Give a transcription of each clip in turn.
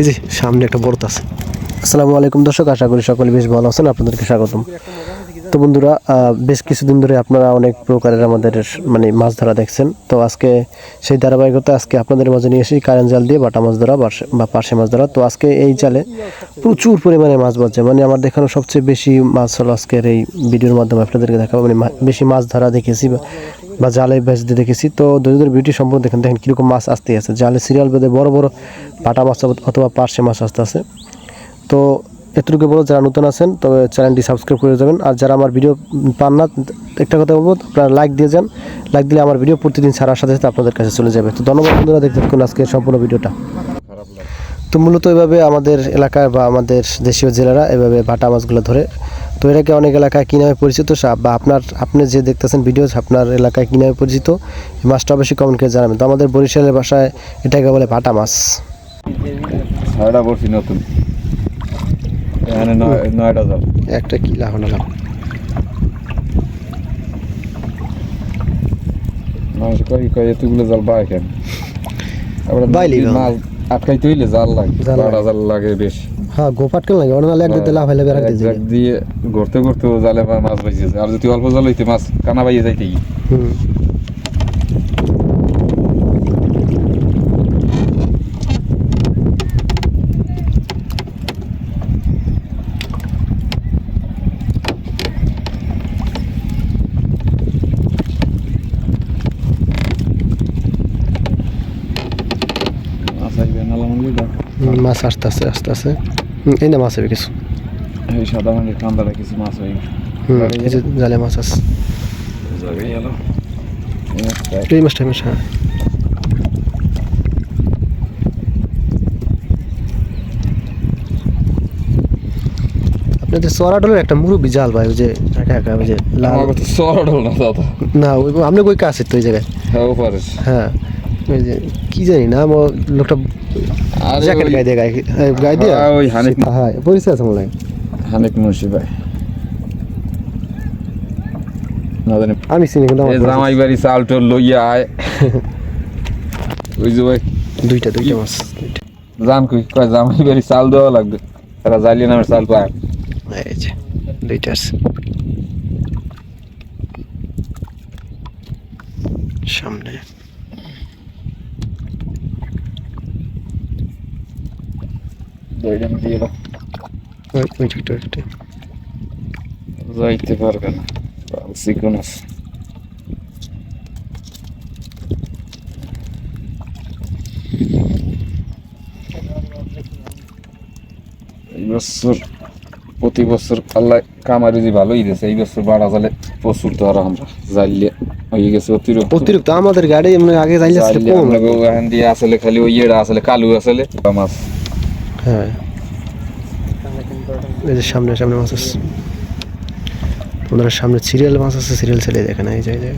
এই যে সামনে একটা বড় আছে। আসসালামু আলাইকুম দর্শক, আশা করি সকলে বেশ ভালো আছেন, আপনাদেরকে স্বাগতম। তো বন্ধুরা বেশ কিছুদিন ধরে আপনারা অনেক প্রকারের আমাদের মানে মাছ ধরা দেখছেন। তো আজকে সেই ধারাবাহিকতা আজকে আপনাদের মাঝে নিয়ে এসেছি, কারেন্ট জাল দিয়ে বাটা মাছ ধরা বা পার্শে মাছ ধরা। তো আজকে এই জালে প্রচুর পরিমাণে মাছ বাজছে মানে আমার দেখানো সবচেয়ে বেশি মাছ হলো আজকের এই ভিডিওর মাধ্যমে আপনাদেরকে দেখাবো। মানে বেশি মাছ ধরা দেখেছি বা- জালে বেচতে দেখেছি। তো দুজনের বিউটি সম্পূর্ণ দেখেন দেখেন কীরকম মাছ আসতে আছে। জালে সিরিয়াল বেঁধে বড় বড় পাটা মাছ অথবা পার্শে মাছ আসতে আছে। তো এতটুকু বলো যারা নতুন আছেন, তবে চ্যানেলটি সাবস্ক্রাইব করে যাবেন। আর যারা আমার ভিডিও পান না, একটা কথা বলব, আপনারা লাইক দিয়ে যান। লাইক দিলে আমার ভিডিও প্রতিদিন ছাড়ার সাথে সাথে আপনাদের কাছে চলে যাবে। তো ধন্যবাদ বন্ধুরা, দেখতে থাকুন আজকে সম্পূর্ণ ভিডিওটা। তো মূলত এভাবে আমাদের এলাকায় বা আমাদের দেশীয় জেলারা এভাবে বাটা মাছগুলো ধরে তো এটাকে অনেক এলাকায় কী নামে পরিচিত? সা- বা আপনার আপনি যে দেখতেছেন ভিডিও আপনার এলাকায় কী নামে পরিচিত? এই মাছটা অবশ্যই কমেন্ট করে জানাবেন। তো আমাদের বরিশালের ভাষায় এটাকে বলে ভাটা মাছ। ছয়টা নতুন। এখানে নয় নয়টা জাল। একটা কি লাভ না লাভ এতগুলো জাল পায় কেন? বাইলি মাছ আটকাইতে হইলে জাল লাগে। জাল লাগে। জাল লাগে বেশি। হ্যাঁ গোপাট কেন লাগে ওটা নাহলে এক দিতে লাভ বেড়া দিয়ে জাগ দিয়ে ঘুরতে ঘুরতে জালে মাছ বাইছে আর যদি অল্প জাল হইতে মাছ কানা বাইয়ে যাইতে কি হুম। মাছ আইবে নালা এই না মাছ হবে কিছু। এই সাদা মন্দির কান্দারা কিছু মাছ হুম এই যে জালে মাছ আছে। এই মাছটা মাছ হ্যাঁ। আপনাদের একটা মুরব্বী জাল ভাই ওই যে একা ওই যে লাল না দাদা। না ওই আপনি কই কাছে তো ওই জায়গায়? হ্যাঁ হ্যাঁ। ওই যে কি জানি না আমার লোকটা জ্যাকেট গায়ে দিয়ে গায়ে গায়ে দিয়ে? হ্যাঁ, ওই হানিফ হ্যাঁ পরিচয় আছে মনে হয়। হানিফ মুন্সি ভাই। আমি চিনি কিন্তু আমার। জামাই বাড়ি চাল টোল লইয়া আয়। ওই যে ভাই। দুইটা দুইটা মাছ। জান কই? কয় জামাই বাড়ি চাল দেওয়া লাগবে। তারা জালিয়ে নামের চাল পায়। এই যে দুইটা আছে। সামনে। দুইজন দিয়ে দাও। ওই ওই একটা একটা যাইতে পারবে না চিকন আছে এই বছর প্রতি বছর আল্লাহ কামারি যে ভালোই দিয়েছে এই বছর বাড়া জালে প্রচুর ধরা আমরা জালিয়ে হয়ে গেছে অতিরিক্ত। অতিরিক্ত আমাদের গাড়ি আগে যাইলে আসলে কম। দিয়ে আসলে খালি ওই ইয়েটা আসলে কালু আসলে। মাছ হ্যাঁ। এই যে সামনে সামনে মাছ আছে ওনার সামনে সিরিয়াল মাছ আছে সিরিয়াল ছেলে দেখেন এই যে এই যে,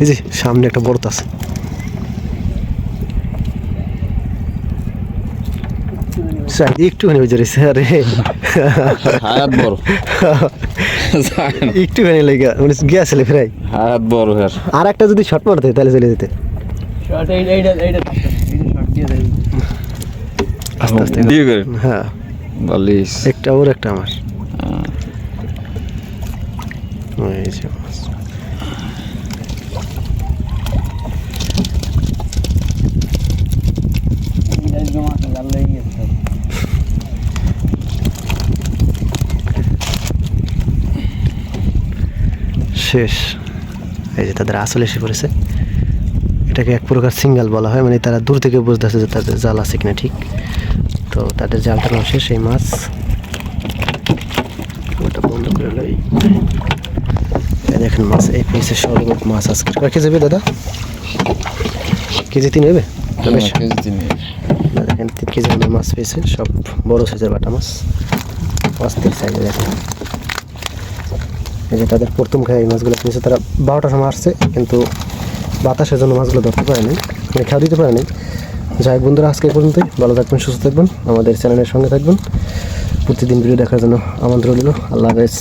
এই, যে সামনে একটা বড় আছে। একটুখানি ওই যে রে হায়াত বড় একটুখানি লেগে মানে গিয়েছিল প্রায়। হাত বড় হ্যাঁ। আর একটা যদি শর্ট মারতে তাহলে চলে যেতে। আস্তে আস্তে দিয়ে করে? হ্যাঁ। বালিশ। একটা ওর একটা আমার। এই যে মাছ। শেষ। এই যে তাদের আসল এসে পড়েছে। এটাকে এক প্রকার সিঙ্গাল বলা হয় মানে তারা দূর থেকে বুঝতেছে যে তাদের জাল আছে কিনা ঠিক। তো তাদের জালটা নাম শেষ এই মাছ। ওটা বন্ধ করে লই। দেখেন মাছ এই পিসে সর্বোচ্চ মাছ আজকে। কয় কেজি হবে দাদা? কেজি তিন হবে? বেশ? দেখেন তিন কেজি মাছ পেয়েছে সব বড় সাইজের বাটা মাছ। অস্থির সাইজে দেখেন। এই যে তাদের প্রথম খেয়ে এই মাছগুলো কিনেছে তারা বারোটার সময় আসছে, কিন্তু বাতাসের জন্য মাছগুলো ধরতে পারেনি মানে খেয়াল দিতে পারেনি যাই বন্ধুরা, আজকে পর্যন্ত পর্যন্তই। ভালো থাকবেন, সুস্থ থাকবেন, আমাদের চ্যানেলের সঙ্গে থাকবেন। প্রতিদিন ভিডিও দেখার জন্য আমন্ত্রণ দিল আল্লাহ হাফেজ।